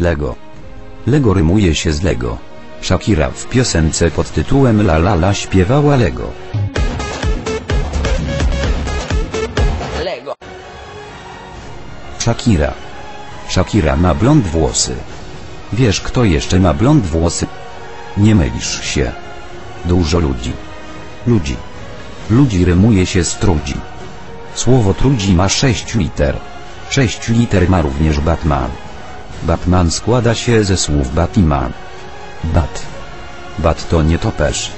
Lego. Lego rymuje się z Lego. Shakira w piosence pod tytułem La La La śpiewała Lego. Lego. Shakira. Shakira ma blond włosy. Wiesz kto jeszcze ma blond włosy? Nie mylisz się. Dużo ludzi. Ludzi. Ludzi rymuje się z trudzi. Słowo trudzi ma 6 liter. 6 liter ma również Batman. Batman składa się ze słów Batman. Bat. Bat to nietoperz.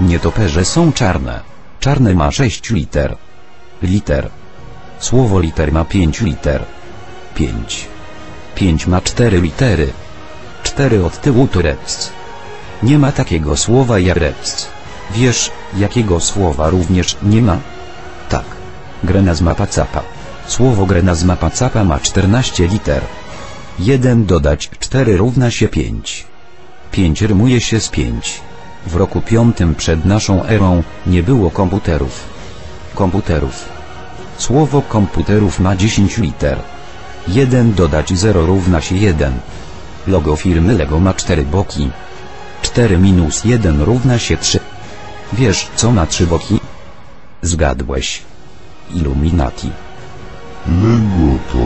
Nietoperze są czarne. Czarne ma 6 liter. Liter. Słowo liter ma 5 liter. 5. 5 ma 4 litery. 4 od tyłu to reps. Nie ma takiego słowa jak reps. Wiesz, jakiego słowa również nie ma? Tak. Grena z mapa capa. Słowo grena z mapa capa ma 14 liter. 1 dodać 4 równa się 5. 5 rymuje się z 5. W roku 5 przed naszą erą nie było komputerów. Komputerów. Słowo komputerów ma 10 liter. 1 dodać 0 równa się 1. Logo firmy Lego ma 4 boki. 4 minus 1 równa się 3. Wiesz co ma 3 boki? Zgadłeś. Illuminati. Lego to